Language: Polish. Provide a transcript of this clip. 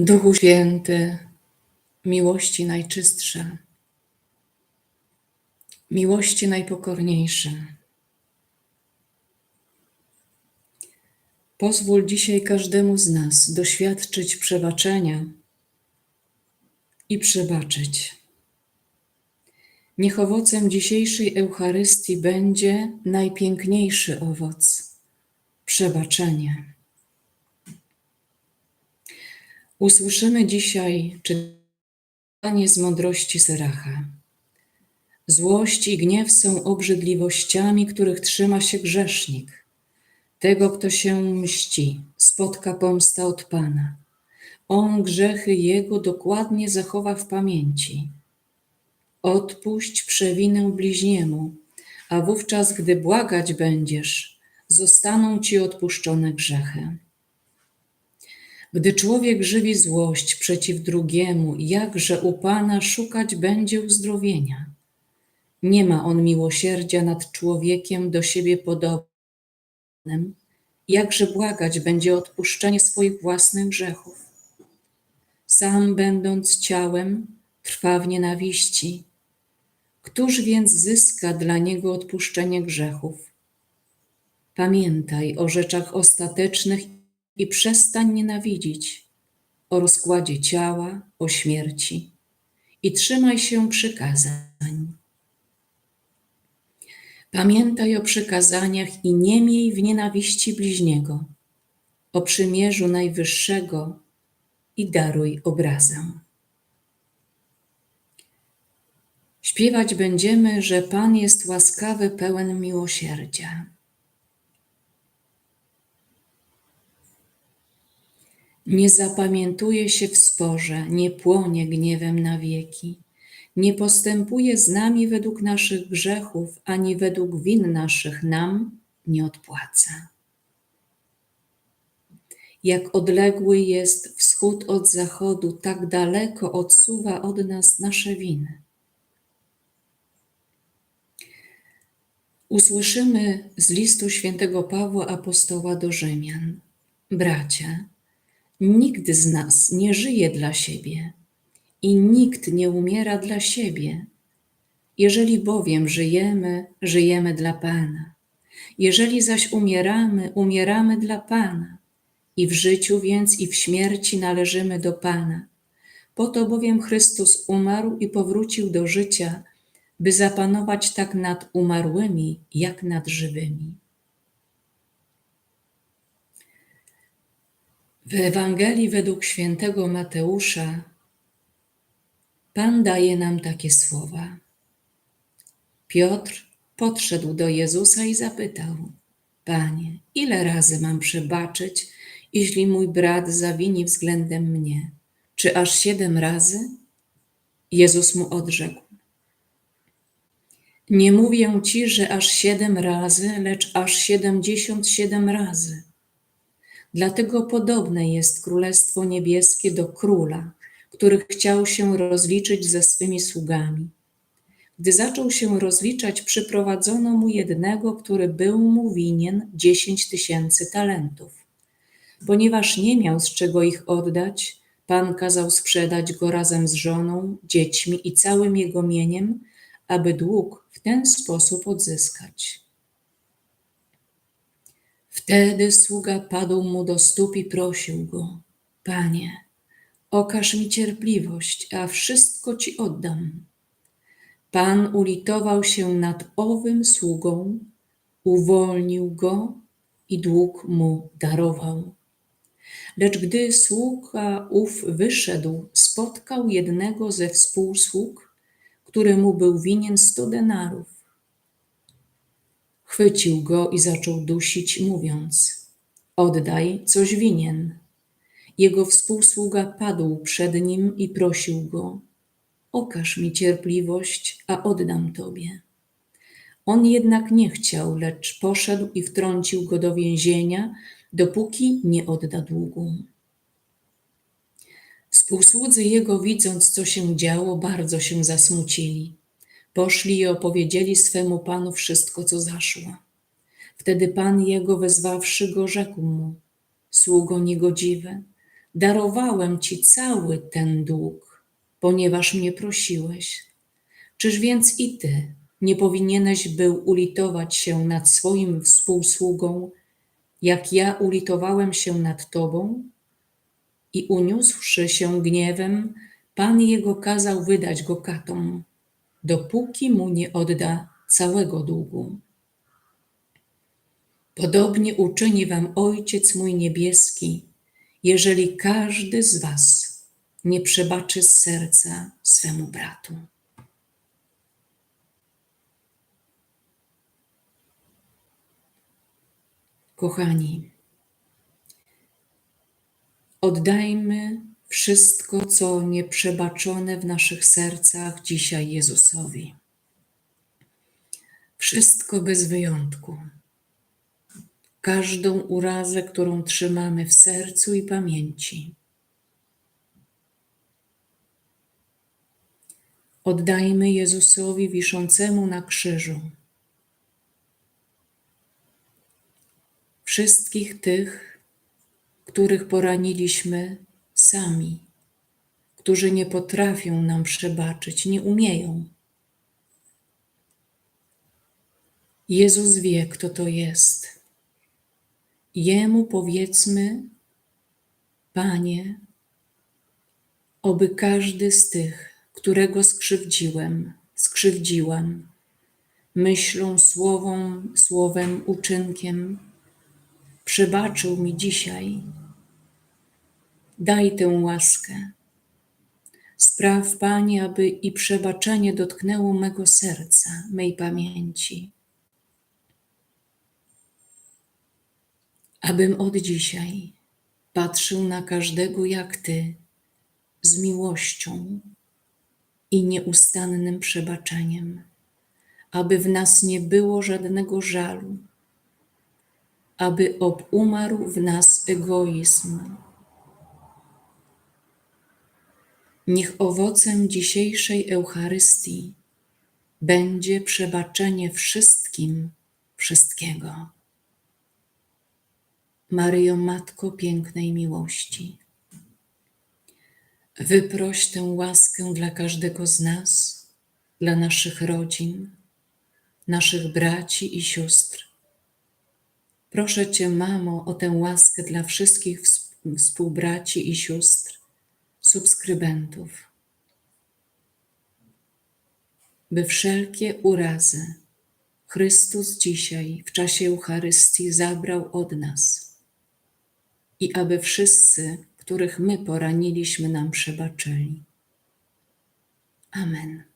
Duchu Święty, miłości najczystsza, miłości najpokorniejsza. Pozwól dzisiaj każdemu z nas doświadczyć przebaczenia i przebaczyć. Niech owocem dzisiejszej Eucharystii będzie najpiękniejszy owoc przebaczenie. Usłyszymy dzisiaj czytanie z mądrości Seracha. Złość i gniew są obrzydliwościami, których trzyma się grzesznik. Tego, kto się mści, spotka pomsta od Pana. On grzechy jego dokładnie zachowa w pamięci. Odpuść przewinę bliźniemu, a wówczas, gdy błagać będziesz, zostaną ci odpuszczone grzechy. Gdy człowiek żywi złość przeciw drugiemu, jakże u Pana szukać będzie uzdrowienia? Nie ma on miłosierdzia nad człowiekiem do siebie podobnym, jakże błagać będzie odpuszczenie swoich własnych grzechów. Sam będąc ciałem, trwa w nienawiści. Któż więc zyska dla niego odpuszczenie grzechów? Pamiętaj o rzeczach ostatecznych i przestań nienawidzić, o rozkładzie ciała, o śmierci i trzymaj się przykazań. Pamiętaj o przykazaniach i nie miej w nienawiści bliźniego, o przymierzu najwyższego i daruj obrazę. Śpiewać będziemy, że Pan jest łaskawy, pełen miłosierdzia. Nie zapamiętuje się w sporze, nie płonie gniewem na wieki, nie postępuje z nami według naszych grzechów, ani według win naszych nam nie odpłaca. Jak odległy jest wschód od zachodu, tak daleko odsuwa od nas nasze winy. Usłyszymy z listu świętego Pawła apostoła do Rzymian. Bracia, Nikt z nas nie żyje dla siebie i nikt nie umiera dla siebie. Jeżeli bowiem żyjemy, żyjemy dla Pana. Jeżeli zaś umieramy, umieramy dla Pana. I w życiu więc i w śmierci należymy do Pana. Po to bowiem Chrystus umarł i powrócił do życia, by zapanować tak nad umarłymi, jak nad żywymi. W Ewangelii według świętego Mateusza Pan daje nam takie słowa. Piotr podszedł do Jezusa i zapytał: Panie, ile razy mam przebaczyć, jeśli mój brat zawini względem mnie? Czy aż siedem razy? Jezus mu odrzekł: Nie mówię ci, że aż siedem razy, lecz aż siedemdziesiąt siedem razy. Dlatego podobne jest Królestwo Niebieskie do króla, który chciał się rozliczyć ze swymi sługami. Gdy zaczął się rozliczać, przyprowadzono mu jednego, który był mu winien dziesięć tysięcy talentów. Ponieważ nie miał z czego ich oddać, Pan kazał sprzedać go razem z żoną, dziećmi i całym jego mieniem, aby dług w ten sposób odzyskać. Wtedy sługa padł mu do stóp i prosił go: Panie, okaż mi cierpliwość, a wszystko ci oddam. Pan ulitował się nad owym sługą, uwolnił go i dług mu darował. Lecz gdy sługa ów wyszedł, spotkał jednego ze współsług, który mu był winien sto denarów Chwycił go i zaczął dusić, mówiąc: Oddaj, coś winien. Jego współsługa padł przed nim i prosił go: Okaż mi cierpliwość, a oddam tobie. On jednak nie chciał, lecz poszedł i wtrącił go do więzienia, dopóki nie odda długu. Współsłudzy jego, widząc, co się działo, bardzo się zasmucili Poszli i opowiedzieli swemu panu wszystko, co zaszło. Wtedy pan jego, wezwawszy go, rzekł mu: Sługo niegodziwy, darowałem Ci cały ten dług, ponieważ mnie prosiłeś. Czyż więc i Ty nie powinieneś był ulitować się nad swoim współsługą, jak ja ulitowałem się nad Tobą? I uniósłszy się gniewem, Pan jego kazał wydać go katom, dopóki mu nie odda całego długu. Podobnie uczyni wam Ojciec mój niebieski, jeżeli każdy z was nie przebaczy z serca swemu bratu. Kochani, oddajmy wszystko, co nieprzebaczone w naszych sercach dzisiaj Jezusowi. Wszystko bez wyjątku. Każdą urazę, którą trzymamy w sercu i pamięci. Oddajmy Jezusowi wiszącemu na krzyżu. Wszystkich tych, których poraniliśmy sami, którzy nie potrafią nam przebaczyć, nie umieją. Jezus wie, kto to jest. Jemu powiedzmy, Panie, oby każdy z tych, którego skrzywdziłem, skrzywdziłam, myślą, słową, słowem, uczynkiem, przebaczył mi dzisiaj. Daj tę łaskę. Spraw, Panie, aby i przebaczenie dotknęło mego serca, mej pamięci. Abym od dzisiaj patrzył na każdego jak Ty, z miłością i nieustannym przebaczeniem, aby w nas nie było żadnego żalu, aby obumarł w nas egoizm. Niech owocem dzisiejszej Eucharystii będzie przebaczenie wszystkim wszystkiego. Maryjo, Matko pięknej miłości, wyproś tę łaskę dla każdego z nas, dla naszych rodzin, naszych braci i sióstr. Proszę Cię, Mamo, o tę łaskę dla wszystkich współbraci i sióstr, subskrybentów, by wszelkie urazy Chrystus dzisiaj w czasie Eucharystii zabrał od nas i aby wszyscy, których my poraniliśmy, nam przebaczyli. Amen.